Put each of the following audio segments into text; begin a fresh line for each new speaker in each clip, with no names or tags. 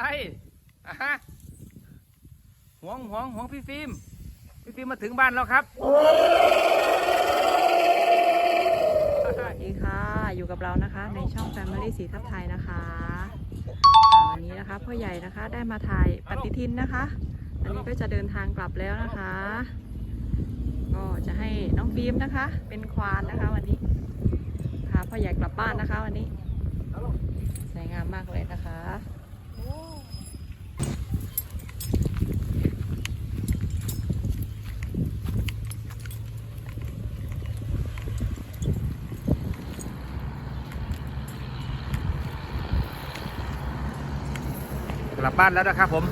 อะไรอะฮะหวงหวงหวงพี่ฟิล์มพี่ฟิล์มมาถึงบ้านแล้วครับ
สวัสดีค่ะ อยู่กับเรานะคะ ในช่อง Family สีทับไทยนะคะอ่าวันนี้นะคะพ่อใหญ่นะคะได้มาถ่ายปฏิทินนะคะ อันนี้ก็จะเดินทางกลับแล้วนะคะ ก็จะให้น้องฟิล์มนะคะ เป็นควานนะคะวันนี้พาพ่อใหญ่กลับบ้านนะคะวันนี้ สวยงามมากเลยนะคะ
ลับบ้านแล้วนะครับผม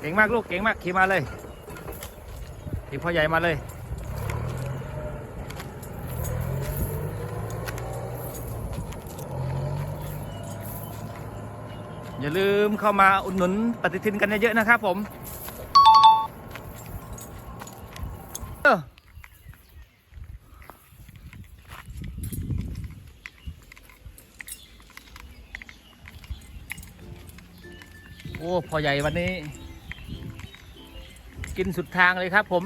เก่งมากลูกเก่งมากขี่มาเลยขี่พ่อใหญ่มาเลยอย่าลืมเข้ามาอุดหนุนปฏิทินกันเยอะๆนะครับผมเออ โอ้พ่อใหญ่วันนี้ กินสุดทางเลยครับผม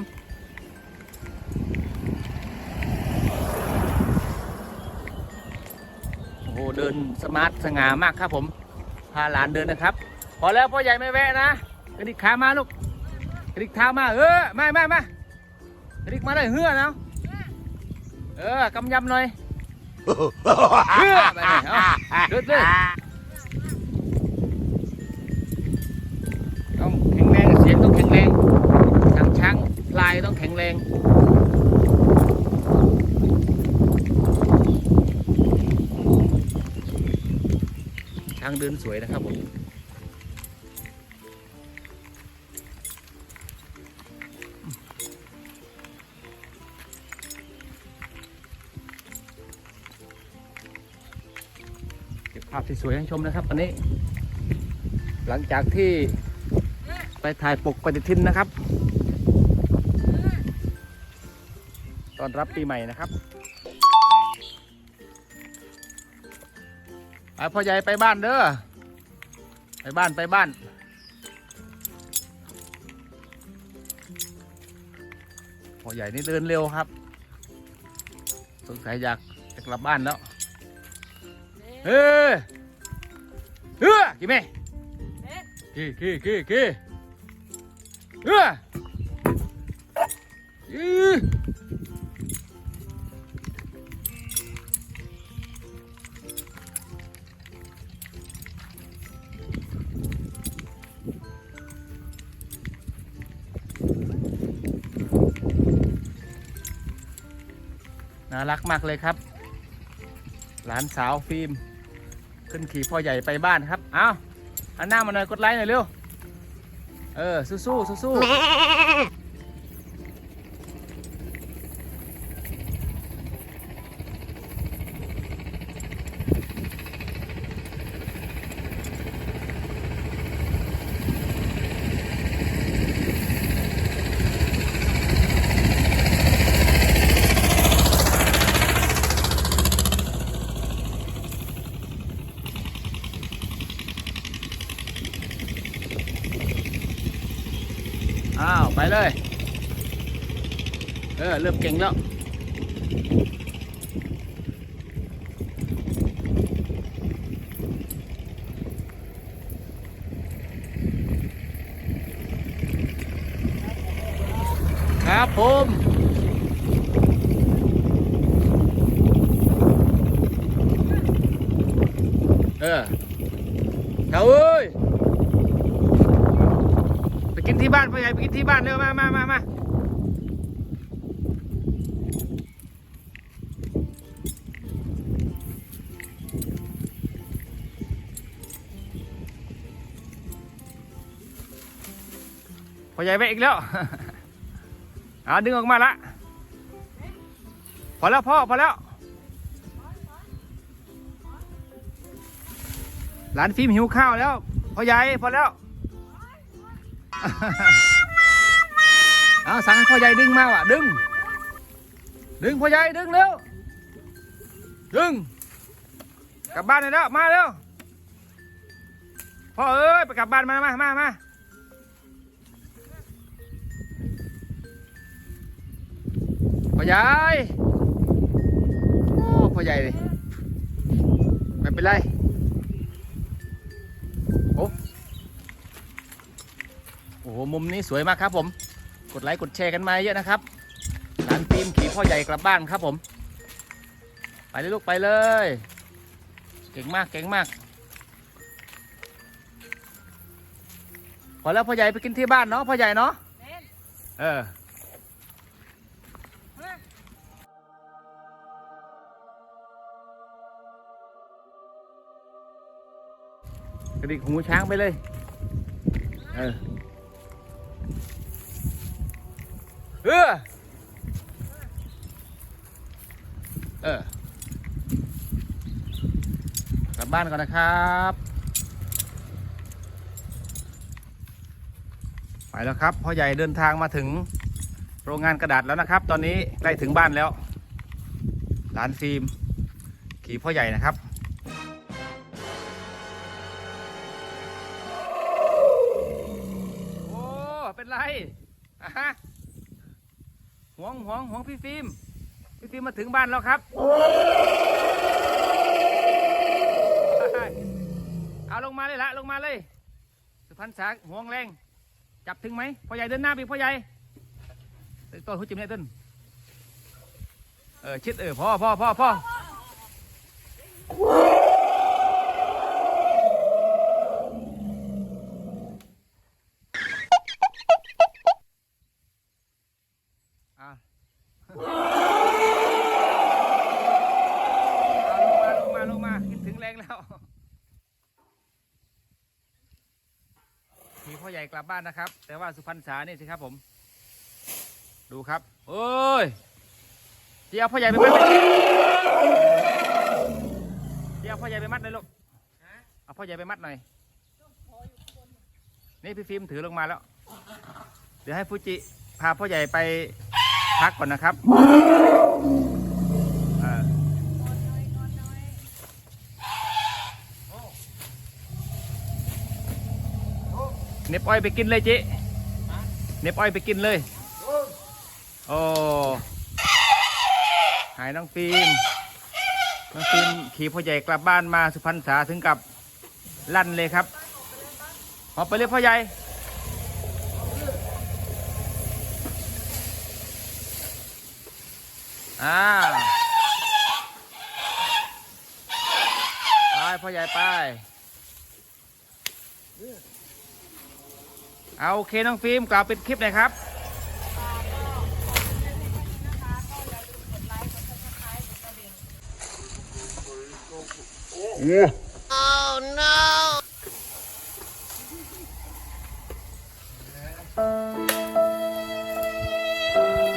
โอ้โหเดินสมาร์ทสง่ามากครับผม พาหลานเดินนะครับ พอแล้วพ่อใหญ่ไม่แวะนะกระดิกขามาลูกกระดิกเท้ามาเออมามามากระดิกมาเลยเฮือเนาะเออกำยำหน่อยเฮือไปเลยเอาเดินเลย รงช้างเดินสวยนะครับผมเก็บภาพสวยๆให้ชมนะครับวันนี้ หลังจากที่ไปถ่ายปกปฏิทินนะครับ ตอนรับปีใหม่นะครับไปพ่อใหญ่ไปบ้านเด้อไปบ้านไปบ้านพ่อใหญ่นี่เดินเร็วครับสงสัยอยากจะกลับบ้านแล้วเฮ้ยเฮ้ยกี่แม่กี่กี่กี่กี่เออ น่ารักมากเลยครับ หลานสาวฟิล์มขึ้นขี่พ่อใหญ่ไปบ้านครับ เอาอันหน้ามาหน่อยกดไลค์หน่อยเร็ว เออสู้ๆสู้สู้ ไปเลย เออ เริ่มเก่งแล้ว ครับผมเออเขาเอ้ย กินที่บ้านพ่อใหญ่ไปกินที่บ้านเร็วมามามามาพ่อใหญ่ไปอีกแล้วเอาดึงออกมาละพอแล้วพ่อพอแล้วหลานฟิล์มหิวข้าวแล้วพ่อใหญ่พอแล้ว เอาสั่งให้พ่อใหญ่ดึงมาว่ะดึง ดึงพ่อใหญ่ดึงเร็ว ดึง กลับบ้านเลยแล้วมาเร็ว พ่อเอ้ยไปกลับบ้านมามามามาพ่อใหญ่ โอ้พ่อใหญ่เลยไม่เป็นไรโอ้โอ้โหมุมนี้สวยมากครับผม กดไลค์กดแชร์กันมาเยอะนะครับร้านฟิล์มขี่พ่อใหญ่กลับบ้านครับผม ไปเลยลูกไปเลย เก่งมากเก่งมาก พอแล้วพ่อใหญ่ไปกินที่บ้านเนาะพ่อใหญ่เนาะเออกระดิกหูช้างไปเลย เออ เออ เออกลับบ้านก่อนนะครับ ไปแล้วครับพ่อใหญ่เดินทางมาถึงโรงงานกระดาษแล้วนะครับ ตอนนี้ใกล้ถึงบ้านแล้วร้านฟิล์มขี่พ่อใหญ่นะครับ วงห่วงห่วงพี่ฟิล์มพี่ฟิล์มมาถึงบ้านแล้วครับ เอาลงมาเลยละลงมาเลย สุพรรณษาห่วงแรง จับถึงไหมพ่อใหญ่เดินหน้าไปพ่อใหญ่ต้นหัวจิ้มเนี่ยต้นเออชิดเออพ่อพ่อพ่อพ่ออะ เอาลงมาลงมาลงมาคิดถึงแรงแล้วมีพ่อให ญ่กลับบ้านนะครับ แต่ว่าสุพรรณษานี่สิครับผม ดูครับโอ้ยเดี๋ยวพ่อใหญ่ไปมัดเลยเดี๋ยวพ่อใหญ่ไปมัดเลยลูกเอาพ่อใหญ่ไปมัดหน่อยนี่พี่ฟิล์มถือลงมาแล้ว เดี๋ยวให้ฟูจิพาพ่อใหญ่ไปพักก่อนนะครับเออ เน็บอ้อยไปกินเลยเจ๊เน็บอ้อยไปกินเลยโอ้หายน้องฟิล์มน้องฟิล์มขี่พ่อใหญ่กลับบ้านมาสุพรรณษาถึงกับลั่นเลยครับออกไปเลยกพ่อใหญ่อ่าไปพ่อใหญ่ไป เอาโอเคน้องฟิล์มกล่าวเป็นคลิปหน่อยครับ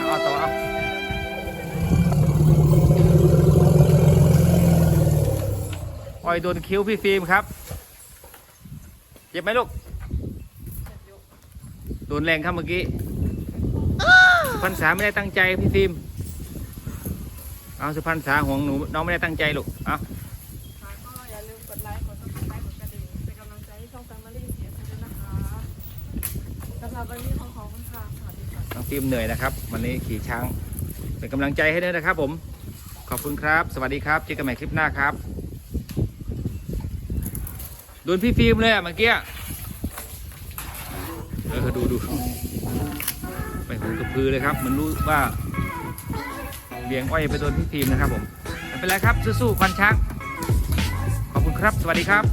เอาต่อเอาปล่อยโดนคิ้วพี่ฟิล์มครับ เจ็บไหมลูก โดนแรงครับเมื่อกี้สุพรรณษาไม่ได้ตั้งใจพี่ฟิล์มเอาสุพรรณษาห่วงหนูน้องไม่ได้ตั้งใจลูกเอา
ค่ะก็อย่าลืมกดไลค์กดซับสไครต์กดกระดิ่งเป็นกำลังใจให้ช่อง Family เสียงด้วยนะคะสำหรับวันนี้ขอขอบคุณค่ะสวัสดีค่ะ
น้องฟิล์มเหนื่อยนะครับ วันนี้ขี่ช้าง เป็นกำลังใจให้ด้วยนะครับผม ขอบคุณครับ สวัสดีครับเจอกันใหม่คลิปหน้าครับโดนพี่ฟิล์มเลยอะเมื่อกี้เออดูดูไปหูกระพือเลยครับเหมันรู้ว่าเบี่ยงอ้อยไปโดนพี่ทีมนะครับผมไม่เป็นไรครับสู้ๆควันช้างขอบคุณครับ สวัสดีครับ